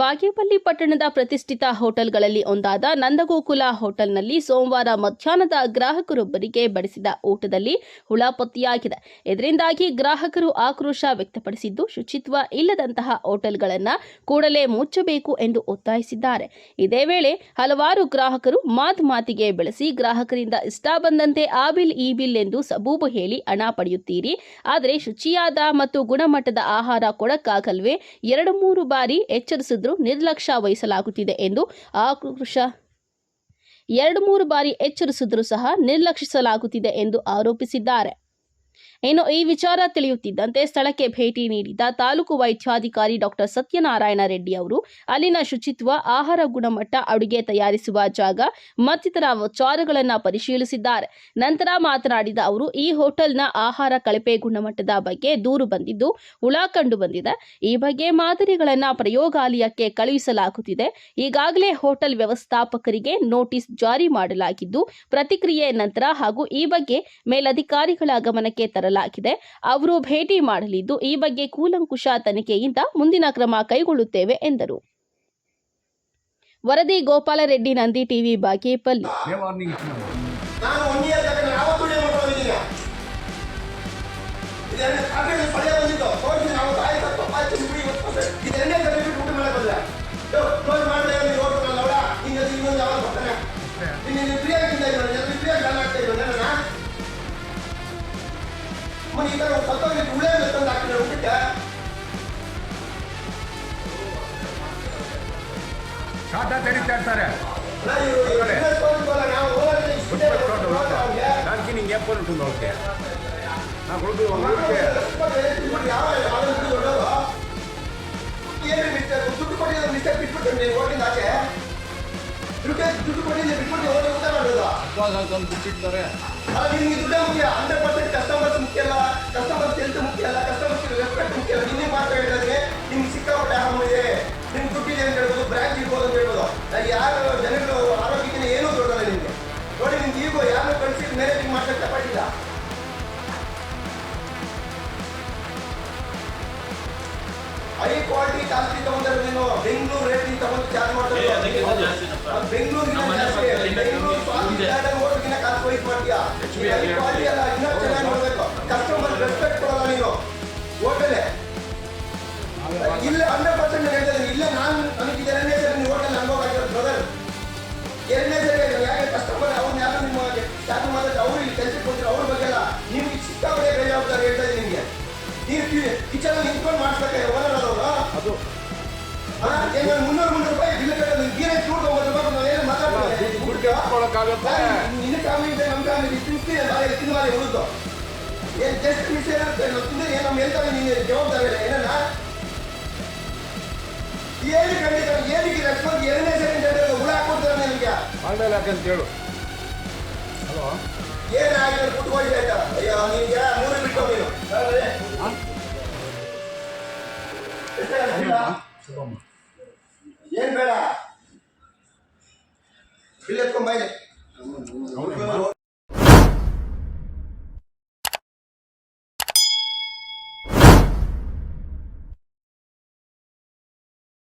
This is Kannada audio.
ಬಾಗೇಪಲ್ಲಿ ಪಟ್ಟಣದ ಪ್ರತಿಷ್ಠಿತ ಹೋಟೆಲ್ಗಳಲ್ಲಿ ಒಂದಾದ ನಂದಗೋಕುಲ ಹೋಟೆಲ್ನಲ್ಲಿ ಸೋಮವಾರ ಮಧ್ಯಾಹ್ನದ ಗ್ರಾಹಕರೊಬ್ಬರಿಗೆ ಬಡಿಸಿದ ಊಟದಲ್ಲಿ ಹುಳ ಪತ್ತೆಯಾಗಿದೆ. ಇದರಿಂದಾಗಿ ಗ್ರಾಹಕರು ಆಕ್ರೋಶ ವ್ಯಕ್ತಪಡಿಸಿದ್ದು, ಶುಚಿತ್ವ ಇಲ್ಲದಂತಹ ಹೋಟೆಲ್ಗಳನ್ನು ಕೂಡಲೇ ಮುಚ್ಚಬೇಕು ಎಂದು ಒತ್ತಾಯಿಸಿದ್ದಾರೆ. ಇದೇ ವೇಳೆ ಹಲವಾರು ಗ್ರಾಹಕರು ಮಾತು ಮಾತಿಗೆ ಬೆಳೆಸಿ, ಗ್ರಾಹಕರಿಂದ ಇಷ್ಟ ಬಂದಂತೆ ಆ ಬಿಲ್, ಈ ಬಿಲ್ ಎಂದು ಸಬೂಬು ಹೇಳಿ ಹಣ ಪಡೆಯುತ್ತೀರಿ. ಆದರೆ ಶುಚಿಯಾದ ಮತ್ತು ಗುಣಮಟ್ಟದ ಆಹಾರ ಕೊಡಕ್ಕಾಗಲ್ವೇ? ಎರಡು ಮೂರು ಬಾರಿ ಎಚ್ಚರಿಸಿದ್ರು ನಿರ್ಲಕ್ಷ್ಯ ವಹಿಸಲಾಗುತ್ತಿದೆ ಎಂದು ಆಕ್ರೋಶ ಎರಡು ಮೂರು ಬಾರಿ ಎಚ್ಚರಿಸಿದರೂ ಸಹ ನಿರ್ಲಕ್ಷಿಸಲಾಗುತ್ತಿದೆ ಎಂದು ಆರೋಪಿಸಿದ್ದಾರೆ. ಇನ್ನು ಈ ವಿಚಾರ ತಿಳಿಯುತ್ತಿದ್ದಂತೆ ಸ್ಥಳಕ್ಕೆ ಭೇಟಿ ನೀಡಿದ ತಾಲೂಕು ವೈದ್ಯಾಧಿಕಾರಿ ಡಾಕ್ಟರ್ ಸತ್ಯನಾರಾಯಣ ರೆಡ್ಡಿ ಅವರು, ಅಲ್ಲಿನ ಶುಚಿತ್ವ, ಆಹಾರ ಗುಣಮಟ್ಟ, ಅಡುಗೆ ತಯಾರಿಸುವ ಜಾಗ, ಮತ್ತಿತರ ವಿಚಾರಗಳನ್ನು ಪರಿಶೀಲಿಸಿದ್ದಾರೆ. ನಂತರ ಮಾತನಾಡಿದ ಅವರು, ಈ ಹೋಟೆಲ್ನ ಆಹಾರ ಕಳಪೆ ಗುಣಮಟ್ಟದ ಬಗ್ಗೆ ದೂರು ಬಂದಿದ್ದು ಹುಳ ಕಂಡು ಬಂದಿದೆ. ಈ ಬಗ್ಗೆ ಮಾದರಿಗಳನ್ನು ಪ್ರಯೋಗಾಲಯಕ್ಕೆ ಕಳುಹಿಸಲಾಗುತ್ತಿದೆ. ಈಗಾಗಲೇ ಹೋಟೆಲ್ ವ್ಯವಸ್ಥಾಪಕರಿಗೆ ನೋಟಿಸ್ ಜಾರಿ ಮಾಡಲಾಗಿದ್ದು, ಪ್ರತಿಕ್ರಿಯೆ ನಂತರ ಹಾಗೂ ಈ ಬಗ್ಗೆ ಮೇಲಧಿಕಾರಿಗಳ ಗಮನಕ್ಕೆ ತರಲಾಗಿದೆ. ಅವರು ಭೇಟಿ ಮಾಡಲಿದ್ದು ಈ ಬಗ್ಗೆ ಕೂಲಂಕುಷ ತನಿಖೆಯಿಂದ ಮುಂದಿನ ಕ್ರಮ ಕೈಗೊಳ್ಳುತ್ತೇವೆ ಎಂದರು. ವರದಿ ಗೋಪಾಲರೆಡ್ಡಿ ನಂದಿ ಟಿವಿ ಬಾಗೇಪಲ್ಲಿ. ಏ ಇವ್ರು- ಇವ್ರು business ತಗೊಂಡ್ವಲ್ಲ, ನಾವು ಹೋಗೋದ್ರೆ ಇಷ್ಟೇ ಬಿಟ್ಬಿಟ್ಟು ಅವ್ರಿಗೆ. దానికి నీకు ఎప్పుడు ఉంటుంది ఓకే నా కొడుకు ఊరికే ಏನು ಮಿಸ್ಟೇಕ್ ದುಡ್ಡು ಕೊಟ್ಟಿದ್ದು ಮಿಸ್ಟೇಕ್ ಬಿಟ್ಬಿಟ್ಟು ನೀವು ಹೋಗಿದ್ದು ಆಚೆ ದುಡ್ಡು ದುಡ್ಡು ಕೊಟ್ಟಿದ್ದೆ ಬಿಟ್ಬಿಟ್ಟು ಹೋಗಿ ಊಟ ಮಾಡೋದು ಬಿಟ್ಟಿರ್ತಾರೆ. ಅಲ್ಲ ನಿಮ್ಗೆ ದುಡ್ಡು ಮುಖ್ಯ ಹಂಡ್ರೆಡ್ ಪರ್ಸೆಂಟ್ ಕಸ್ಟಮರ್ಸ್ ಮುಖ್ಯ ಅಲ್ಲ ಕಸ್ಟಮರ್ಸ್ ಹೆಲ್ತ್ ಮುಖ್ಯ ಅಲ್ಲ ಕಸ್ಟಮರ್ಸ್ ರೆಸ್ಪೆಕ್ಟ್ ಮುಖ್ಯ ಅಲ್ಲ. ನಿನ್ನೆ ಮಾತ್ರ ಹೇಳಿದ್ರೆ ನಿಮ್ಗೆ ಸಿಕ್ಕಾಪಟ್ಟೆ ಹ್ಯಾಮ್ ಇದೆ. ನಿಮ್ಗೆ ದುಡ್ಡಿದೆ ಅಂತ ಹೇಳ್ಬೋದು ಬ್ರ್ಯಾಂಚ್ ಇರ್ಬೋದು ಅಂತ ಹೇಳ್ಬೋದು. ಯಾರು ಜನಗಳು ಆರೋಗ್ಯಕ್ಕಿಂತ ಏನೂ ದೊಡ್ಡಲ್ಲ ನಿಮಗೆ. ನೋಡಿ ನಿಮ್ಗೆ ಈಗ ಯಾರು ಕಳಿಸಿ ಮ್ಯಾನೇಜಿಂಗ್ ಮಾಡ್ಸಕ್ಕೆ ತಪ್ಪಾಗಿಲ್ಲ ಹೈ ಕ್ವಾಲಿಟಿ ಜಾಸ್ತಿ ತಗೊಂಡ್ರೆ ನೀನು ಬೆಂಗಳೂರು ರೇಟಿಂಗ್ ತಗೊಂಡು ಚಾರ್ಜ್ ಮಾಡ್ತಾರೆ ಕಸ್ಟಮರ್ ರೆಸ್ಪೆಕ್ಟ್ ಕೊಡಲ್ಲ ನೀನು. ಹೋಟೆಲೆ. ಇಲ್ಲ ಹಂಡ್ರೆಡ್ ಪರ್ಸೆಂಟ್ ಹೇಳ್ತಾ ಇದ್ದೀನಿ ಇಲ್ಲ ನಾನು ನನಗೆ ಎರಡನೇ ಸರಿ ನೀವು ಹೋಟೆಲ್ ಅನುಭವ ಬ್ರದರ್ ಎರಡನೇ ಸರಿ ಯಾಕೆ ಕಸ್ಟಮರ್ ಅವ್ರನ್ನ ಯಾರು ನಿಮ್ಮ ಮಾಡಿದ್ರೆ ಅವ್ರು ಇಲ್ಲಿ ಕೆಲಸಕ್ಕೆ ಕೊಡ್ತಾರೆ ಅವ್ರ ಬಗ್ಗೆ ನಿಮ್ಗೆ ಸಿಕ್ಕಾಪಟ್ಟೆ ಬೇಜವಾಬ್ದಾರಿ ಹೇಳ್ತಾ ಇದ್ದೀನಿ ನಿಮಗೆ. ನೀವು ಕಿಚನ್ ನಿಂತ್ಕೊಂಡು ಮಾಡಿಸ್ಬೇಕು ಓನರ್ ಅವರು ಅದು ಮುನ್ನೂರು ಮುನ್ನೂರು ರೂಪಾಯಿ ಬಿಲ್ ಕಟ್ಟೋದು ಗೀರೆ ಚೂರು ಕಿತ್ಕೊಳ್ಳೋಕ್ಕಾಗತ್ತೆ? ನಿನ್ನ ಕಾಮಿಂದ ನಮ್ಮ ಕಾಮಿಂದ ತಿಂತೀನಿ ತಿಂದು ಬಾಯಿ ಉಳಿದು. ಏನು ಜಸ್ಟ್ ಮಿಸ್ ಏನಾಗ್ತದೆ ನಾವು ತಿಂದ್ರೆ ಏನು ನಮ್ಮ ಹೇಳ್ತಾರೆ ಜವಾಬ್ದಾರಿ ಇಲ್ಲ ಏನಲ್ಲ ಏನು ಖಂಡಿತ ಏನಕ್ಕೆ ಎರಡನೇ ಸೆಕೆಂಡ್ ಹೇಳಿದ್ರೆ ಹುಳ ಹಾಕ್ಕೊಡ್ತಾರೆ ನಿಮಗೆ? ಮಾಡಲ್ಲ ಯಾಕಂತ ಹೇಳು. ಹಲೋ? ಏನಾಗಿದೆ ಕುಟ್ಕೊಂಡಿದೆ ಆಯ್ತಾ? ಅಯ್ಯೋ ನಿನ್ಗೆ ಮೂರು ಬಿಟ್ಟು ನೀನು. ಏನ್ ಬೇಡ? ಬಿಲ್ ಎತ್ಕೊಂಡ್